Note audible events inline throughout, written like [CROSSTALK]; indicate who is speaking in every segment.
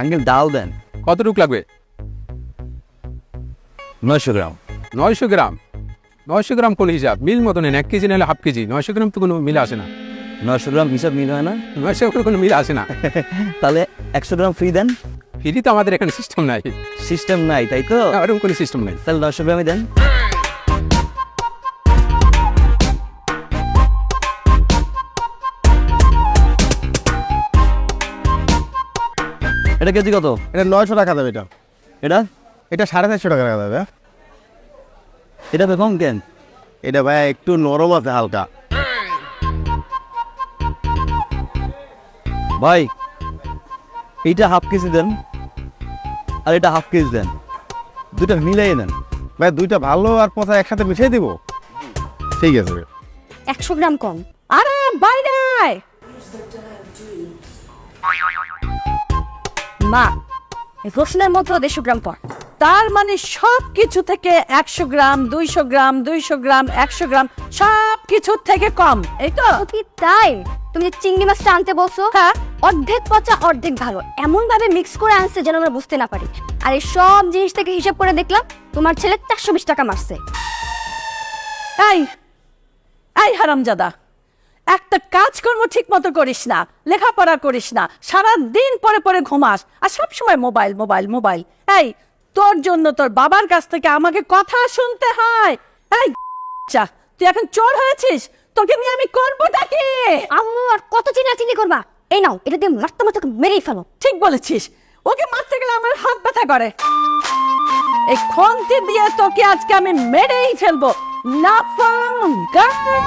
Speaker 1: Uncle ডাল দেন।
Speaker 2: কতটুক লাগবে?
Speaker 1: নয়শো গ্রাম।
Speaker 2: নয়শো গ্রাম? নয়শো গ্রাম কোন হিসাব? মিল মতো নেন এক কেজি নাহলে হাফ কেজি। নয়শো গ্রাম তো কোনো মিল আসে না।
Speaker 1: নয়শো গ্রাম হিসাব মিল হয় না?
Speaker 2: নয়শো গ্রাম কোনো মিল আসে না। [LAUGHS]
Speaker 1: তাহলে একশো গ্রাম ফ্রি দেন।
Speaker 2: ফ্রি তো আমাদের এখানে সিস্টেম নাই।
Speaker 1: সিস্টেম নাই তাই তো?
Speaker 2: এরকম কোনো সিস্টেম নাই।
Speaker 1: তাহলে নয়শো গ্রামই দেন। এটা কেজি কত?
Speaker 3: এটা নয়শো টাকা দেবে এটা।
Speaker 1: এটা?
Speaker 3: এটা সাড়ে চারশো টাকা দেবে
Speaker 1: এটা। বেকম কেন?
Speaker 3: এটা ভাই একটু নরম আছে হালকা।
Speaker 1: ভাই এইটা হাফ কেজি দেন আর এটা হাফ কেজি দেন। দুটা মিলাই দেন
Speaker 3: ভাই দুইটা ভালো আর পচা একসাথে মিশিয়ে দিব। ঠিক আছে
Speaker 4: একশো গ্রাম কম।
Speaker 5: আরে বাইরে
Speaker 4: মা রসুনের মধ্যে দেড়শো গ্রাম পর।
Speaker 5: তার মানে সব কিছু থেকে একশো গ্রাম দুইশো গ্রাম দুইশো গ্রাম একশো গ্রাম সব কিছুর থেকে কম এই তো?
Speaker 4: কি তাই? তুমি চিংড়ি মাছটা আনতে বলছো?
Speaker 5: হ্যাঁ।
Speaker 4: অর্ধেক পচা অর্ধেক ভালো। এমন ভাবে মিক্স করে আনছে যেন আমরা বুঝতে না পারি। আর এই সব জিনিস থেকে হিসাব করে দেখলাম তোমার ছেলে চারশো বিশ টাকা মারছে।
Speaker 5: এই এই হারামজাদা। একটা কাজকর্ম ঠিক মতো করিস না লেখাপড়া করিস না সারা দিন পরে পরে ঘুমাস আর সব সময় মোবাইল মোবাইল মোবাইল। এই তোর জন্য তোর বাবার কাছ থেকে আমাকে কথা শুনতে হয়। এই চা তুই এখন চোর হয়েছিস? তোকে নিয়ে আমি করবোটা কি?
Speaker 4: আম্মু আর কত চিনাচিনি করবা? এই নাও এটা দিয়ে মারতে মারতে ওকে মেরেই ফেলো।
Speaker 5: ঠিক বলেছিস। ওকে মারতে গেলে আমার হাত ব্যথা করে। এই খন্তি দিয়ে তোকে আজকে আমি মেরেই ফেলব। লাফাঙ্গা
Speaker 6: এই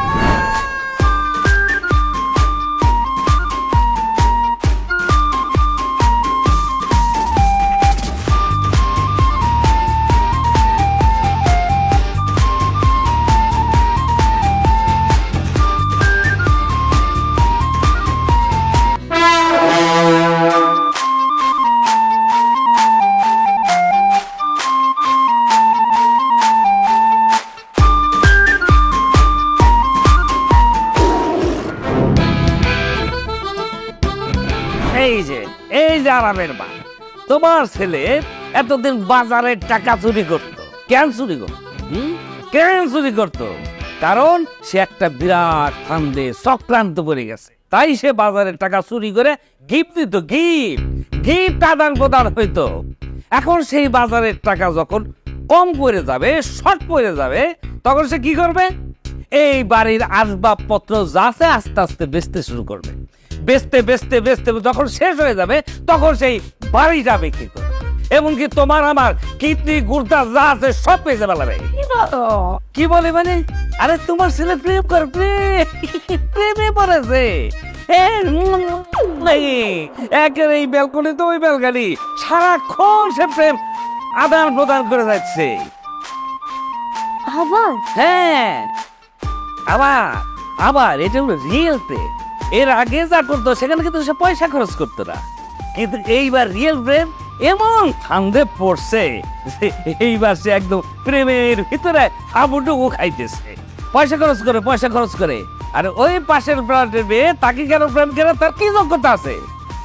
Speaker 6: তোমার ছেলে এতদিন বাজারের টাকা চুরি করত। কেন চুরি করত? কেন চুরি করত? কারণ সে একটা বিরাট ফান্দে চক্রান্ত পড়ে গেছে। তাই সে বাজারের টাকা চুরি করে গিফট দিত, গিফট। গিফট আদান প্রদান হইতো। এখন সেই বাজারের টাকা যখন কম পড়ে যাবে, শর্ট পড়ে যাবে, তখন সে কি করবে? এই বাড়ির আসবাবপত্র যা আস্তে আস্তে বেচতে শুরু করবে। বেচতে বেচতে বেচতে যখন শেষ হয়ে যাবে তখন সেই বাড়িটা বিক্রি করবে এমনকি তোমার আমার কিডনি গুর্দা যা আছে সব পেয়েছে বেলাবে কি বলে? মানে? আরে তোমার ছেলে প্রেম করে প্রেম পড়েছে। এই, একের এই ব্যালকনি তো ওই ব্যালকনি সারাক্ষণ সে প্রেম আদান প্রদান করে যাচ্ছে।
Speaker 4: আবার?
Speaker 6: হ্যাঁ আবার আবার এটা হলো রিয়েল প্রেম। এর আগে যা করতো সেখানে কিন্তু সে পয়সা খরচ করতো না। কিন্তু এইবার রিয়েল প্রেম এমন ফান্দে পড়ছে এইবার সে একদম প্রেমের ভিতরে হাবুডুবু খাইতেছে। পয়সা খরচ করে পয়সা খরচ করে। আর ওই পাশের ফ্ল্যাটের মেয়ে তাকে কেন প্রেম করে? তার কি যোগ্যতা আছে?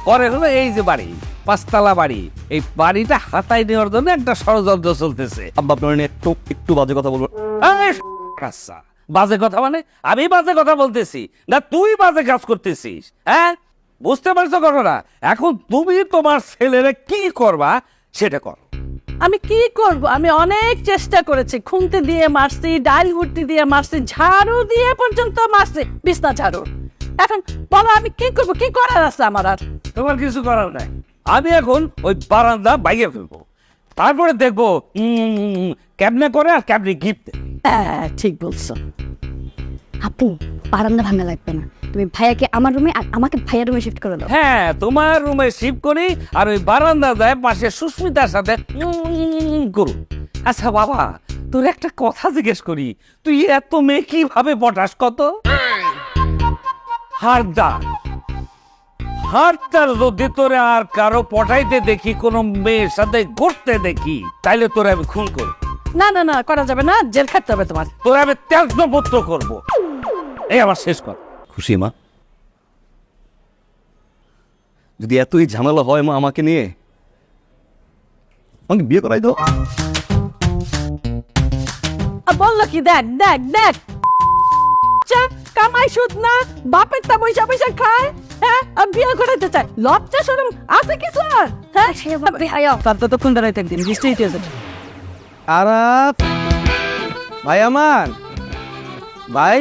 Speaker 6: পরে হলো এই যে বাড়ি পাঁচতলা বাড়ি। এই বাড়িটা হাতায় নেওয়ার জন্য একটা ষড়যন্ত্র চলতেছে।
Speaker 1: আব্বা আপনার একটু একটু বাজে কথা বলব।
Speaker 6: আচ্ছা বাজে কথা মানে আমি বাজে কথা বলতেছি না তুই বাজে কাজ করতেছিস হ্যাঁ? বুঝতে পারছ ঘটনা এখন তুমি তোমার ছেলেরে কি করবা সেটা কর।
Speaker 5: আমি কি করব? আমি অনেক চেষ্টা করেছি খুনতে দিয়ে মারছি ডাল ভুট্টি দিয়ে মারছি ঝাড়ু দিয়ে পর্যন্ত মারছি বিছনা ঝাড়ু। এখন বলো আমি কি করব? কি করার আছে আমার আর?
Speaker 6: তোমার কিছু করার নাই। আমি এখন ওই বারান্দা বাইরে ফেলব। তারপরে দেখব কেমনে করে আর কেমনে গিফট?
Speaker 5: হ্যাঁ ঠিক বলছো।
Speaker 4: আপু বারান্দা ভাঙা লাগবে না। তুমি ভাইয়াকে আমার রুমে আর আমাকে ভাইয়ার রুমে শিফট করে দাও।
Speaker 6: হ্যাঁ তোমার রুমে শিফট করি আর ওই বারান্দা যায় পাশে সুস্মিতার সাথে করুন আচ্ছা বাবা তোর একটা কথা জিজ্ঞেস করি। তুই এত মেয়ে কীভাবে পটাস কত? হারদার। হারদার যদি তোরে আর কারও পটাইতে দেখি কোনো মেয়ের সাথে ঘুরতে দেখি তাইলে তোরে আমি খুন করব।
Speaker 5: না না না করা যাবে না জেল খাটতে হবে তোমার।
Speaker 6: তোরে আমি ত্যাগপুত্র করব। এই আমার শেষ কর
Speaker 1: খুশি মা? যদি এতই ঝামেলা হয় মা আমাকে নিয়ে? আমাকে বিয়ে করাই দাও।
Speaker 5: বলল কি? দেখ দেখ দেখ। চা, কামাই সুদ না বাপের তা পয়সা পয়সা খায় হ্যাঁ? আর বিয়ে করাতে চায়। লজ্জা সরম আছে কিছু আর হ্যাঁ?
Speaker 4: সে ভাবে হায়া
Speaker 5: তার ততক্ষণ দাঁড়াই থাকদিন বৃষ্টি
Speaker 3: আরাপ ভাই আমার। ভাই।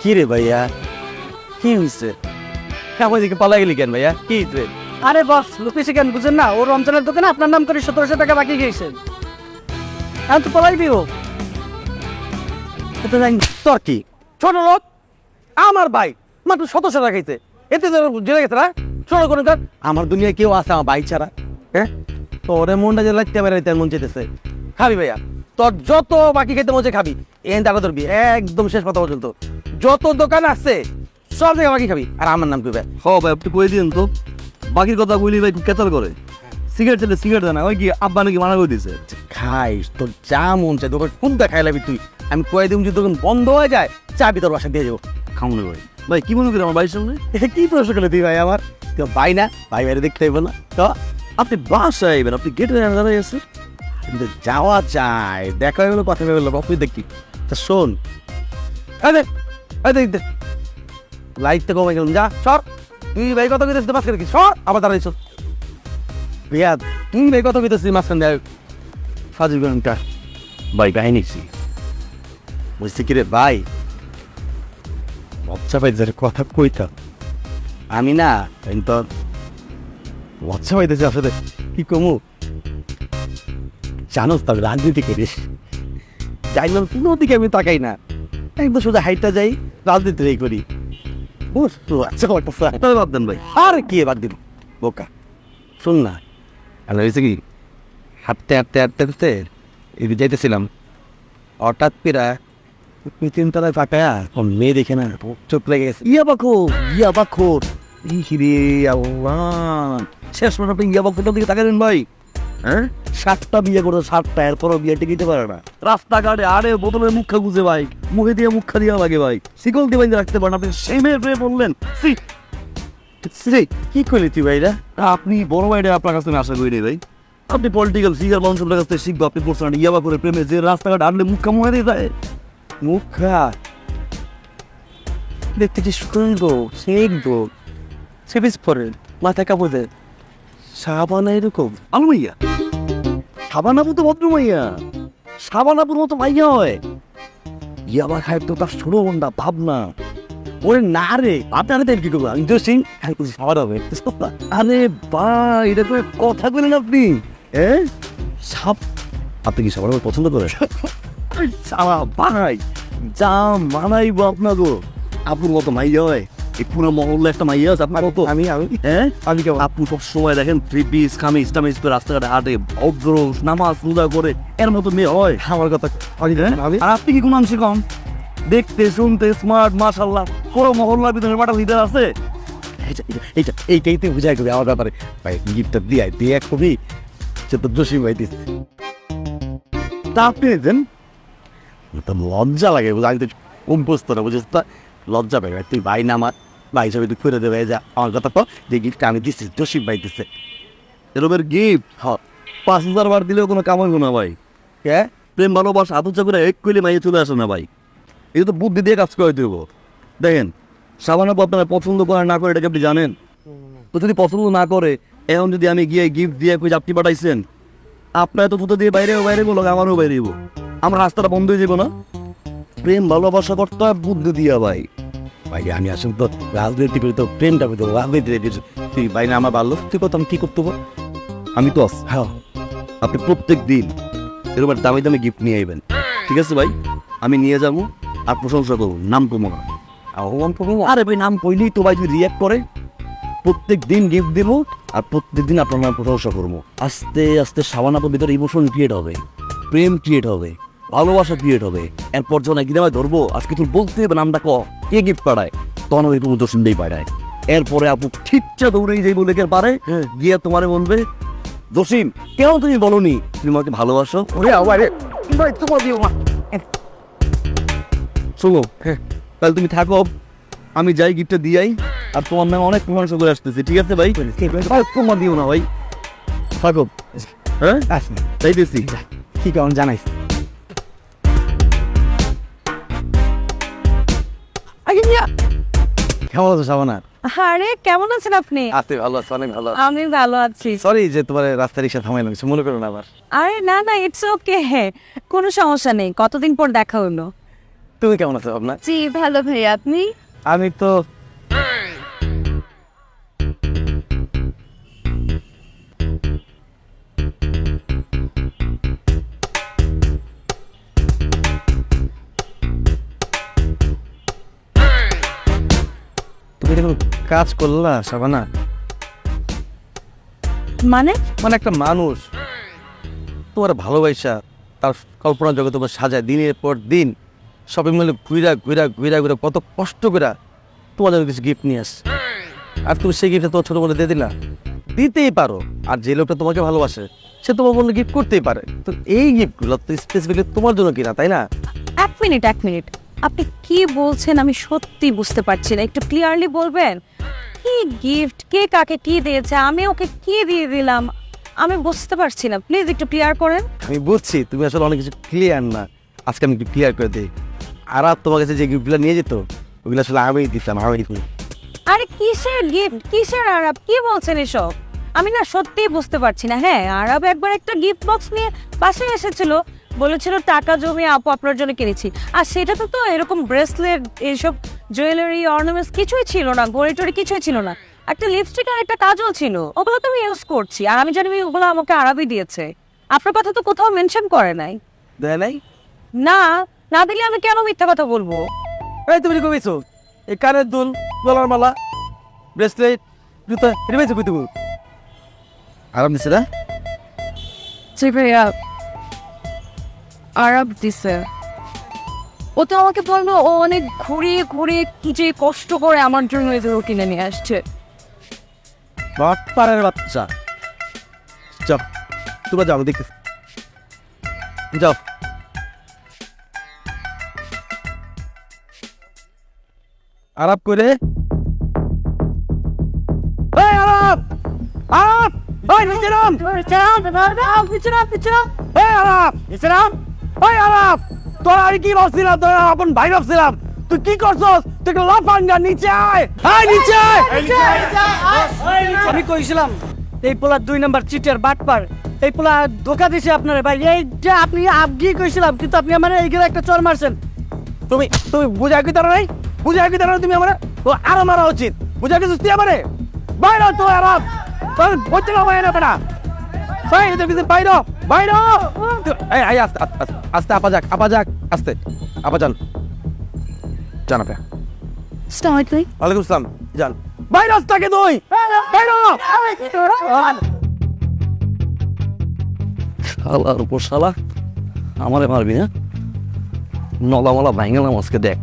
Speaker 1: কি রে ভাইয়া? কি হয়েছে আমার দিকে পালা গেলি কেন ভাইয়া? কি হয়েছে
Speaker 5: আরে বস লুকিয়েছে কেন বুঝেন না? ও রমজানের দোকানে আপনার নাম করে সতেরোশো টাকা বাকি গিয়েছে। এখন তো পলাইবি ও।
Speaker 1: এটা জানি তোর কি?
Speaker 3: ছোট লোক আমার ভাই মাত্র সতেরোশো টাকা খাইতে এতে জেলে গেছে না? ছোট করে তার
Speaker 1: আমার দুনিয়ায় কেউ আছে আমার ভাই ছাড়া হ্যাঁ? তোরে মনটা যে লাগতে পারে তার মন চেতেছে
Speaker 3: খাবি ভাইয়া তোর যত বাকি খেতে মজে খাবি। এন টাকা ধরবি একদম শেষ কথা পর্যন্ত। যত দোকান আছে সব জায়গায় বাকি খাবি। আর আমার নাম কইবে
Speaker 1: হ ভাই আপনি কই দিন তো? বাকির কথা বলি ভাই কেতাল করে। সিগারেট চাইলে সিগারেট না ওই কি আব্বা নাকি মানা করে দিছে
Speaker 3: খাইস তোর যা মন চাই দোকান কোনটা খাই লাগবি তুই? আমি কয়ে দিম যে দোকান বন্ধ হয়ে যায় চাবি তোর বাসা দিয়ে যাব
Speaker 1: খামনে ভাই। ভাই কি মনে করি আমার বাড়ির সামনে? [LAUGHS]
Speaker 3: কি প্রশ্ন করলে তুই ভাই আমার? তো ভাই না ভাই বাইরে দেখতে হইব না। তো
Speaker 1: আপনি বাসায় আইবেন আপনি গেটে দাঁড়াই আছে
Speaker 3: কিন্তু যাওয়া চাই। দেখা হয়ে গেলো কথা হয়ে গেলো তুই দেখি। তা শোন। দেখ দেখ লাইটটা কমে গেলাম যা সর। তুই ভাই কত কইতেছিস মাঝখানে কি? সর আবার দাঁড়াইছ বিয়া তুই ভাই কত কইতেছিস মাঝখানে?
Speaker 1: সাজু গানটা ভাই কাহিনীছি বুঝতে কি রে ভাই?
Speaker 3: লজ্জা পাইতে কথা কইতা আমি না কিন্তু লজ্জা পাইতেছি আসলে কি কমু? জানোস তবে রাজনীতি করিস। যাই না কোনো দিকে আমি তাকাই না। একদম শুধু হাইটটা যাই রাজনীতি করি। বুঝ তো আচ্ছা একটা
Speaker 1: বাদ দেন ভাই।
Speaker 3: আর কি বাদ দিল বোকা। শুন না। আর হয়েছে কি? হাঁটতে হাঁটতে হাঁটতে হাঁটতে এদিকে যাইতেছিলাম। হঠাৎ পেরা তিনতলায় ফাঁকা মেয়ে দেখে না। চোখ লেগে গেছে।
Speaker 1: ইয়া বাখো ইয়া বাখো হিরে আল্লাহ। শেষ পর্যন্ত আপনি ইয়া বাখোটার দিকে তাকালেন ভাই। হ্যাঁ? সাতটা বিয়ে করে সাতটা এরপরও বিয়ে টিকিতে পারে না। রাস্তাঘাটে আরে বোতলের মুখা গুজে ভাই মুখে দিয়ে মুখা দিয়া লাগে ভাই। শিকল দিয়ে বাইন্ধে রাখতে পারেন আপনি সেই মেয়ে বললেন সি সি, কি করলি তুই ভাইরা? আপনি বড় ভাইটা আপনার কাছে আশা করি ভাই। আপনি পলিটিক্যাল ফিগার মানুষের কাছ থেকে শিখব আপনি পড়ছেন ইয়াবা করে প্রেমে যে রাস্তাঘাট আনলে মুখা মুখে দিয়ে যায়।
Speaker 3: মুখা? দেখতে সুন্দর সুন্দর সেভিস পরে মাথা কাপড়ে সাবানা এরকম।
Speaker 1: আলু মাইয়া। সাবানাপু তো ভদ্র মাইয়া। সাবানাপুর মতো মাইয়া হয়। ইয়াবা খায় তো তার ছোট বোনটা ভাবনা। ওরে না রে, আপনারা তেল কি করব? ইন্টারেস্টিং হ্যাঁ কিছু সাবান হবে। আরে বা, এটা তো কথা বলেন আপনি। হ্যাঁ সাপ। আপনি কি সাবান পছন্দ করেন? সাবা ভাই, যা মানাইবো আপনাকে। আপুর মতো মাইয়া হয়। এই পুরো মহল্লা একটা মাইয়া আছে আপনার মতো।
Speaker 3: আমি আমি
Speaker 1: হ্যাঁ? আমি কেমন? আপু সব সময় দেখেন থ্রি পিস খামিজ টামিজ করে রাস্তাঘাটে হাঁটে ভদ্র নামাজ রোজা করে এর মতো মেয়ে হয়।
Speaker 3: আমার কথা
Speaker 1: হ্যাঁ?
Speaker 3: আমি
Speaker 1: আর আপনি কি কোন আংশে কম? দেখতে শুনতে স্মার্ট মাশাল্লাহ পুরো মহল্লার ভিতরে বাটা লিডার আছে।
Speaker 3: এইটা এইটা এইটাই তো বুঝাই কবি আমার ব্যাপারে। ভাই গিফটটা দিয়ে দিয়ে কবি সে তো জসিম ভাই দিস
Speaker 1: তা আপনি নিতেন?
Speaker 3: তো লজ্জা লাগে আমি তো অভ্যস্ত না বুঝিস তো লজ্জা পাই ভাই তুই ভাই না আমার। ভাই হিসাবে তুই করে দেবে। যা আমার কথা তো যে গিফটটা আমি দিচ্ছি জসিম ভাই দিচ্ছে
Speaker 1: এরমের গিফট
Speaker 3: হ।
Speaker 1: পাঁচ হাজার বার দিলেও কোনো কাম হইব না ভাই।
Speaker 3: কে?
Speaker 1: প্রেম ভালোবাসা আতুচা করে এক কইলে মাইয়ে চলে আসে না ভাই। এই তো বুদ্ধি দিয়ে কাজ করে দেবো দেখেন সাবানাপু আপনারা পছন্দ করে না করে এটাকে আপনি জানেন? তো যদি পছন্দ না করে এখন যদি আমি গিয়ে গিফট দিয়ে কই আপনি পাঠাইছেন আপনার তো থুতো দিয়ে বাইরে বাইরে বলো আমারও বাইরে আমার রাস্তাটা বন্ধ হয়ে যাব না? প্রেম ভালোবাসা করতে হয় বুদ্ধি দিয়া ভাই।
Speaker 3: ভাই আমি আসলে তো রাজনীতি করে তো প্রেমটা করতে রাজনীতি তুই ভাই না আমার ভালো তুই কত আমি কি করতে
Speaker 1: আমি তো
Speaker 3: হ্যাঁ।
Speaker 1: আপনি প্রত্যেক দিন এরকম দামি দামি গিফট নিয়ে আইবেন। ঠিক আছে ভাই? আমি নিয়ে যাব আর প্রশংসা করব। নাম কমো না।
Speaker 3: আহ্বান করব
Speaker 1: আরে ভাই নাম কইলেই তো ভাই যদি রিয়াক্ট করে। প্রত্যেক দিন গিফট দেবো আর প্রত্যেক দিন আপনার নাম প্রশংসা করব। আস্তে আস্তে সাবানাপের ভিতরে ইমোশন ক্রিয়েট হবে। প্রেম ক্রিয়েট হবে। ভালোবাসা ক্রিয়েট হবে। এরপর যখন একদিন আমায় ধরবো আজকে তুই বলতে হবে নামটা ক? কে গিফট পাঠায় তখন ওই তুমি দোষণ দিয়ে পাঠায় এরপরে আপু ঠিকটা দৌড়েই যাই বলে পারে গিয়ে তোমারে বলবে জসিম কেন তুমি বলনি? তুমি আমাকে ভালোবাসো?
Speaker 3: ওরে আবার ভাই তোমার দিও
Speaker 1: শোনো তাহলে তুমি থাকো। আমি যাই গিফটটা দিয়াই আর তোমার নামে অনেক প্রশংসা করে আসতেছি ঠিক আছে ভাই? ভাই তোমার দিও না ভাই। থাকো। হ্যাঁ? যাইতেছি।
Speaker 3: কি কেমন জানাইস? কেমন আছো সাবানা
Speaker 5: আরে কেমন আছেন আপনি?
Speaker 3: আছি ভালো আছি অনেক ভালো
Speaker 5: আমি ভালো আছি।
Speaker 3: সরি যে তোমার রাস্তা রিক্সা থামাইলাম কিছু মনে করো না আবার।
Speaker 5: আরে না না ইটস ওকে কোনো সমস্যা নেই কতদিন পর দেখা হলো?
Speaker 3: তুমি কেমন আছো ভাবনা?
Speaker 4: জি ভালো ভাইয়া আপনি?
Speaker 3: আমি তো কাজ করলা সাবানা
Speaker 5: মানে?
Speaker 3: মানে একটা মানুষ। তোমার ভালোবাসা তার কল্পনা জগতে তোমার সাজায় দিনের পর দিন। শপিং মলে ঘুরা ঘুরা ঘুরা ঘুরা কত কষ্ট করে তোমার জন্য কিছু গিফট নিয়ে আসে আর তুমি সেই গিফটটা তোমার ছোটো বলে দিয়ে দিলা? দিতেই পারো। আর যে লোকটা তোমাকে ভালোবাসে সে তোমার জন্য গিফট করতেই পারে। তো এই গিফটগুলো তো স্পেসিফিকলি তোমার জন্য কিনা তাই না?
Speaker 5: এক মিনিট এক মিনিট আপনি কি বলছেন আমি সত্যি বুঝতে পারছি না। একটু ক্লিয়ারলি বলবেন? কি গিফট কে কাকে কি দিয়েছে? আমি ওকে কি দিয়ে দিলাম? আমি বুঝতে পারছি না। প্লিজ একটু ক্লিয়ার করেন।
Speaker 3: আমি বুঝছি তুমি আসলে অনেক কিছু ক্লিয়ার না। আজকে আমি একটু ক্লিয়ার করে দিই। আর তোমার কাছে যে গিফটগুলো নিয়ে যেত ওগুলো আসলে আমি দিতাম আমি
Speaker 5: আরে কিসের গিফট কিসের আরব? কি বলছেন এসব? আমি না সত্যিই বুঝতে পারছি না। হ্যাঁ আরব একবার একটা গিফট বক্স নিয়ে বাসায় এসেছিল। বলেছিল টাকা জমি আপু আপনার জন্য কিনেছি। আর সেটা তো তো এরকম ব্রেসলেট এইসব জুয়েলারি অর্নামেন্টস কিছুই ছিল না ঘড়ি টড়ি কিছুই ছিল না। একটা লিপস্টিক আর একটা কাজল ছিল ওগুলো তো আমি ইউজ করছি। আর আমি জানি ওগুলো আমাকে আরবই দিয়েছে। আপনার কথা তো কোথাও মেনশন করে নাই।
Speaker 3: দেয় নাই?
Speaker 5: না না দিলে আমি কেন মিথ্যা কথা বলব?
Speaker 3: এই তুমি কমেছো এই কানের দুল গলার মালা ব্রেসলেট জুতা এটা পেয়েছ কই তুমি আরাম দিছে না?
Speaker 4: জি ভাইয়া আরব দিছে। ও তো আমাকে বলল ও অনেক ঘুরিয়ে ঘুরিয়ে কি যে কষ্ট করে আমার জন্য এগুলো কিনে নিয়ে আসছে।
Speaker 3: বাটপাড়ের বাচ্চা যাও তোমরা যাও দেখতে যাও। আরাপ করে এই আরাপ! আরাপ! ওই নিচে নাম। এই আরাপ! নিচে নাম। ওই আরাপ তোর আমি কি ভাবছিলাম? তোর আপন ভাই ভাবছিলাম। তুই কি করছস? তুই লাফাঙ্গা নিচে আয়। আয় নিচে আয়।
Speaker 7: আমি কইছিলাম এই পোলা দুই নাম্বার চিটার বাটপার এই পোলা ধোকা দিছে আপনার ভাই। এই যে আপনি আপনি কইছিলাম কিন্তু আপনি আমার এইগুলো একটা চর মারছেন।
Speaker 3: তুমি তুমি বুঝা কি তারা নাই? বুঝা কি তারা তুমি আমার? তো আরও মারা উচিত। বুঝা কি সুস্তি আমারে? বাইরে তো আরাম তোর বলতে না বাইরে না ভাই এটা কিছু বাইরে বাইরে! এই এই আস্তে আস্তে, আস্তে, আপা যাক আপা যাক আস্তে আপা যান। জান আপা। ওয়ালাইকুম আসসালাম যান। বাইরে আসতাকে
Speaker 1: শালার উপর শালা আমারে মারবি না নলা মলা ভাঙালাম আজকে দেখ।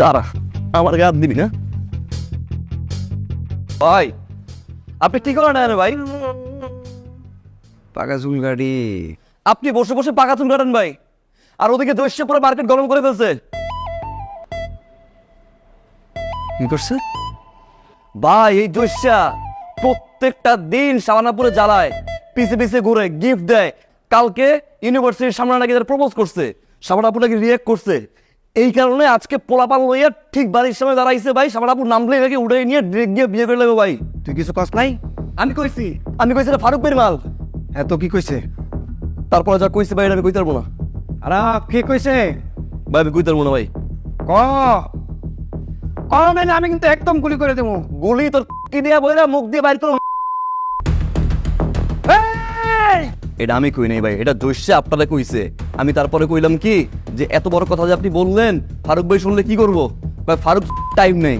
Speaker 1: দাঁড়া আমার গায়ে দিবি না ভাই আপনি ঠিক করেন না ভাই?
Speaker 3: পাকা চুল গাড়ি।
Speaker 1: আপনি বসে বসে পাকা চুল কাটেন ভাই। আর ওদিকে দস্যে পুরো মার্কেট গরম করে ফেলছে।
Speaker 3: কি করছে?
Speaker 1: ভাই এই দস্যা প্রত্যেকটা দিন সাবানাপুরে জ্বালায় পিছে পিছে ঘুরে গিফট দেয়। কালকে ইউনিভার্সিটির সামনে নাকি প্রপোজ করছে সাবানাপুর নাকি রিয়েক্ট করছে। এই কারণে আজকে পোলাপাল লইয়া ঠিক বাড়ির সামনে দাঁড়াইছে ভাই সাবানাপুর নামলে নাকি উঠে নিয়ে ডিরেক্ট গিয়ে বিয়ে করে নেবে ভাই।
Speaker 3: তুই কিছু কষ্ট নাই?
Speaker 1: আমি কইছি আমি কইছি ফারুক বের মাল।
Speaker 3: এত কি কইছে?
Speaker 1: তারপরে যা কইছে ভাই এটা আমি কইতে পারব না।
Speaker 3: আরাপ কে কইছে?
Speaker 1: ভাই আমি কইতে পারব না ভাই।
Speaker 3: ক? ক মানে আমি কিন্তু একদম গুলি করে দেবো।
Speaker 1: গুলি তোর কি দিয়া বইরা মুখ দিয়ে বাইর করো। এটা আমি কই নাই ভাই। এটা জৈশে আপনারা কইছে। আমি তারপরে কইলাম কি যে এত বড় কথা যে আপনি বললেন ফারুক ভাই শুনলে কি করব? ভাই ফারুক টাইম নেই।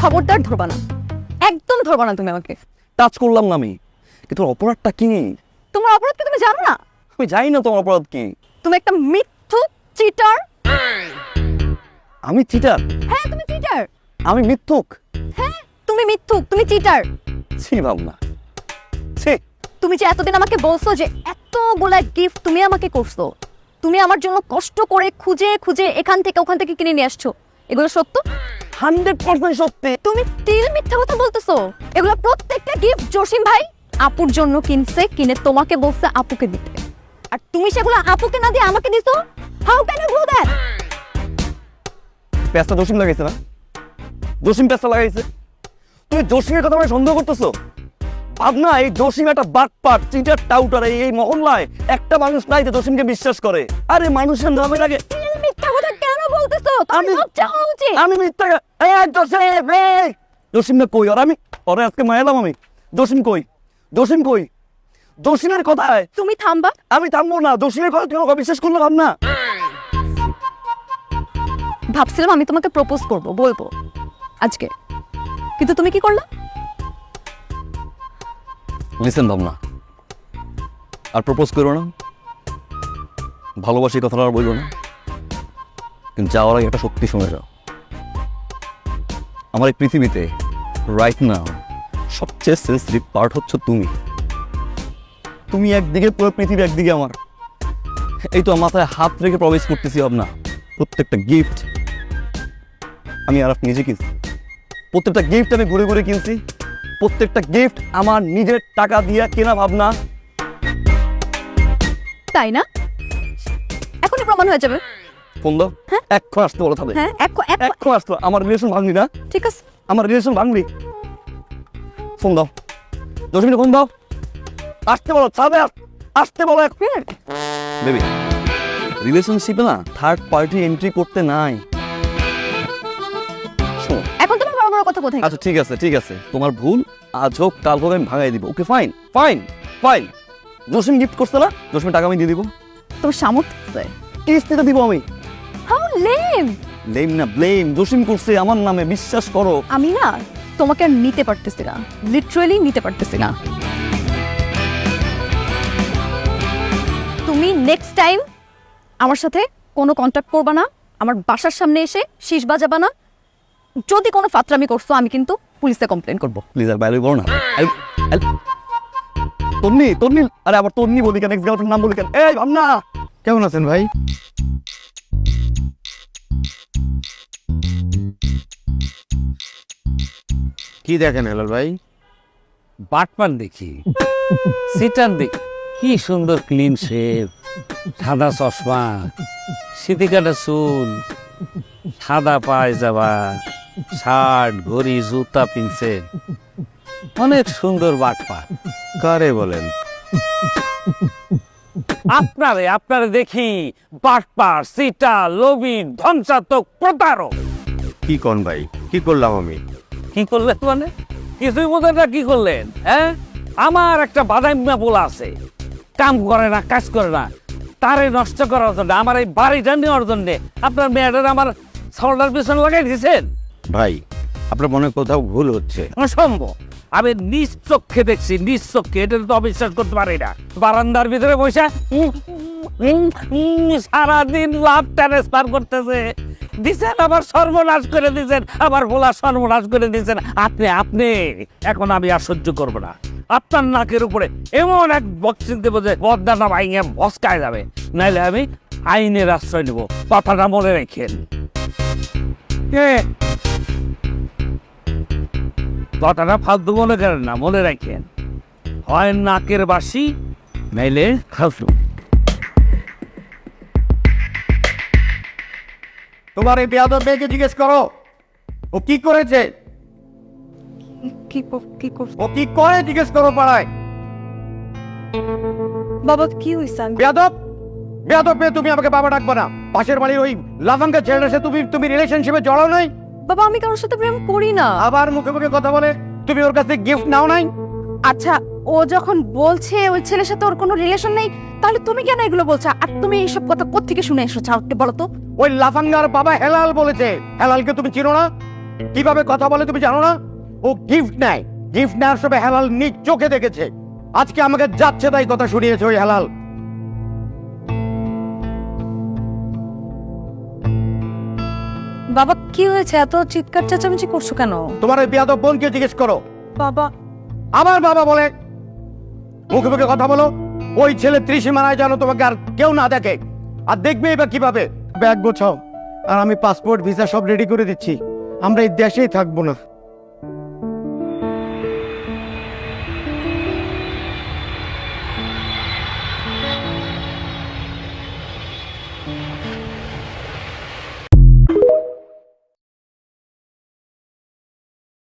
Speaker 4: খবরদার ধরবা না। একদম ধরবা না তুমি আমাকে।
Speaker 1: টাচ করলাম না আমি। কিন্তু অপরাধটা কি?
Speaker 4: তোমার অপরাধ কি তুমি জানো না?
Speaker 1: আমি জানি না তোমার অপরাধ কি।
Speaker 4: তুমি একটা মিথ্যুক চিটার
Speaker 1: আমি চিটার
Speaker 4: হ্যাঁ তুমি চিটার
Speaker 1: আমি মিথ্যুক?
Speaker 4: হ্যাঁ তুমি মিথ্যুক তুমি চিটার
Speaker 1: ছি ভাবনা। ছি।
Speaker 4: তুমি যে এতদিন আমাকে বলছো যে এতগুলা গিফট তুমি আমাকে করছ তুমি আমার জন্য কষ্ট করে খুঁজে খুঁজে এখান থেকে ওখান থেকে কিনে নিয়ে আসছো এগুলো সত্য?
Speaker 1: হান্ড্রেড পার্সেন্ট সত্যি।
Speaker 4: তুমি স্টিল মিথ্যা কথা বলতেছো? এগুলো প্রত্যেকটা গিফট জসিম ভাই আপুর জন্য কিনছে কিনে তোমাকে বলছে আপুকে দিতে। আর তুমি সেগুলো আপুকে না দিয়ে আমাকে দিছো? How can you do that
Speaker 1: পেঁচটা Jasim লাগাইছে না? জসিম পেঁচটা লাগাইছে। তুমি জসিমের কথা মানে সন্দেহ করতেছো? ভাবনা এই জসিম একটা বাটপাট চিটার টাউটার এই মহল্লায় একটা মানুষ নাই যে জসিমকে বিশ্বাস করে। আরে মানুষের নামের আগে
Speaker 4: মিথ্যা কথা কেন বলতেছো? আমি লজ্জা হওয়া উচিত।
Speaker 1: আমি মিথ্যা এই জসিম এই জসিম না কই? আর আমি পরে আজকে মায়ালাম আমি। জসিম কই? জসিম কই? জসিমের কথায়
Speaker 4: তুমি থামবা।
Speaker 1: আমি থামবো না। জসিমের কথা তুমি আমাকে বিশ্বাস করলে ভাবনা?
Speaker 4: ভাবছিলাম আমি তোমাকে প্রপোজ করব বলব আজকে। কিন্তু তুমি কি করলে?
Speaker 1: লিসেন ভাবনা। আর প্রপোজ করো না। ভালোবাসি কথাটা আর বলব না। যাওয়ার আগে একটা সত্যি শুনে যাও। আমার এই পৃথিবীতে রাইট নাও সবচেয়ে সেন্সিটিভ পার্ট হচ্ছে তুমি। তুমি একদিকে, পুরো পৃথিবী একদিকে আমার। এই তো মাথায় হাত রেখে প্রবেশ করতেছি ভাবনা। প্রত্যেকটা গিফট আমি আর নিজে কিনছি। প্রত্যেকটা গিফট আমি ঘুরে ঘুরে কিনছি। প্রত্যেকটা গিফট আমার নিজের টাকা দিয়ে কেনা ভাবনা।
Speaker 4: তাই না? এখনই প্রমাণ হয়ে যাবে।
Speaker 1: ফোন দাও। এক্ষণ আসতে বলো তাহলে।
Speaker 4: হ্যাঁ
Speaker 1: এক্ষণ আসতে আমার রিলেশন ভাঙলি না।
Speaker 4: ঠিক আছে।
Speaker 1: আমার রিলেশন ভাঙলি। ফোন দাও। দশ মিনিট ফোন দাও। আসতে বলো তাহলে আসতে বলো এক মিনিট। বেবি রিলেশনশিপে না থার্ড পার্টি এন্ট্রি করতে নাই।
Speaker 4: এখন তুমি বড় বড় কথা কোথায়?
Speaker 1: আচ্ছা ঠিক আছে ঠিক আছে। তোমার ভুল আজ হোক কাল হোক আমি ভাঙাই দিব। Okay fine fine fine Jasim gift করছে না? জসিম টাকা আমি দিয়ে দিব।
Speaker 4: তোর সামর্থ্য আছে।
Speaker 1: কিস্তিতে দিব আমি।
Speaker 4: হাউ লেম
Speaker 1: ব্লেম না ব্লেম জসিম করছে আমার নামে বিশ্বাস করো।
Speaker 4: আমি না তোমাকে আর নিতে পারতেছি না। লিটারালি নিতে পারতেছি না। তুমি নেক্সট টাইম আমার সাথে কোনো কন্ট্যাক্ট করবা না আমার বাসার সামনে এসে শীষ বাজাবা না। যদি কোনো ফাত্রামি করছ আমি কিন্তু পুলিশে কমপ্লেন করব।
Speaker 1: প্লিজ আর বাইরে বলো না। তন্নি তন্নি আরে আবার তন্নি বলি কেন? এক্স গার্লফ্রেন্ড নাম বলি কেন? এই ভাবনা!
Speaker 2: কেমন আছেন ভাই? কি দেখেন হেলাল ভাই?
Speaker 6: বাটপান দেখি। সিটান দেখি কি সুন্দর ক্লিন শেপ সাদা চশমা সিটি কাটা চুল সাদা পায়জামা শার্ট ঘড়ি জুতা পিনছে অনেক সুন্দর বাটপান।
Speaker 2: কারে বলেন?
Speaker 6: আপনারে আপনারে দেখি। বাটপার সিটা লবিন ধ্বংসাত্মক প্রতারক।
Speaker 2: কি কন ভাই? কি করলাম আমি?
Speaker 6: কি করলেন মানে? কিছুই বোঝেন না কি করলেন হ্যাঁ? আমার একটা বাদাইমা বলা আছে। কাম করে না কাজ করে না। তারে নষ্ট করার জন্য আমার এই বাড়িটা নেওয়ার জন্য আপনার মেয়েটার আমার শোল্ডার পিছনে লাগাই দিয়েছেন?
Speaker 2: ভাই আপনার মনে কোথাও ভুল হচ্ছে।
Speaker 6: অসম্ভব। আমি নিজ চোখে দেখছি, নিজ চোখে, এটা তো অবিশ্বাস করতে পারি না। বারান্দার ভিতরে বসে সারাদিন লাভ ট্রান্সফার করতেছে। দিছেন আবার সর্বনাশ করে দিছেন, আবার ভোলা সর্বনাশ করে দিছেন। আপনি আপনি, এখন আমি আর সহ্য করব না। আপনার নাকের উপরে এমন এক বক্সিং দেবো যে বদনাটা ভাইঙে ভস্কায় যাবে। নাইলে আমি আইনের আশ্রয় নেব। কথাটা মনে রেখেন। কথাটা ফালতু মনে করেন না মনে রাখেন। হয় নাকের বাসি নাইলে ফালতু
Speaker 3: তোমার এই বেয়াদব মেয়েকে জিজ্ঞেস করো ও কি করেছে?
Speaker 4: কি কি
Speaker 3: ও কি করে জিজ্ঞেস করো পাড়ায়?
Speaker 4: বাবা কি হইছে
Speaker 3: বেয়াদব বেয়াদব মেয়ে তুমি আমাকে বাবা ডাকবো না। পাশের বাড়ির ওই লাভাঙ্গা ছেলেটার সাথে তুমি তুমি রিলেশনশিপে জড়াও নাই।
Speaker 4: বাবা আমি কারোর সাথে প্রেম করি না।
Speaker 3: আবার মুখে মুখে কথা বলে তুমি ওর কাছে গিফট নাও নাই?
Speaker 4: আচ্ছা ও যখন বলছে ওই ছেলের সাথে ওর কোনো রিলেশন নেই তাহলে তুমি কেন এগুলো বলছো? আর তুমি এইসব কথা কোত্থেকে শুনে এসেছ একটু বলো তো?
Speaker 3: ওই লাফাঙ্গার বাবা হেলাল বলেছে। হেলালকে তুমি চিনো না? কীভাবে কথা বলে তুমি জানো না? ও গিফট নেয়। গিফট নেওয়ার সময় হেলাল নিজ চোখে দেখেছে। আজকে আমাকে যাচ্ছে তাই কথা শুনিয়েছে ওই হেলাল।
Speaker 5: বাবা কি হয়েছে? এত চিৎকার চেঁচামেচি করছ কেন?
Speaker 8: তোমার ওই বিয়াদব বোনকে জিজ্ঞেস করো।
Speaker 5: বাবা।
Speaker 8: আমার বাবা বলে মুখে মুখে কথা বলো ওই ছেলে ত্রিসীমানায় যেন তোমাকে আর কেউ না দেখে। আর দেখবে এবার কীভাবে? ব্যাগ গোছাও। আর আমি পাসপোর্ট ভিসা সব রেডি করে দিচ্ছি। আমরা এই দেশেই থাকব না।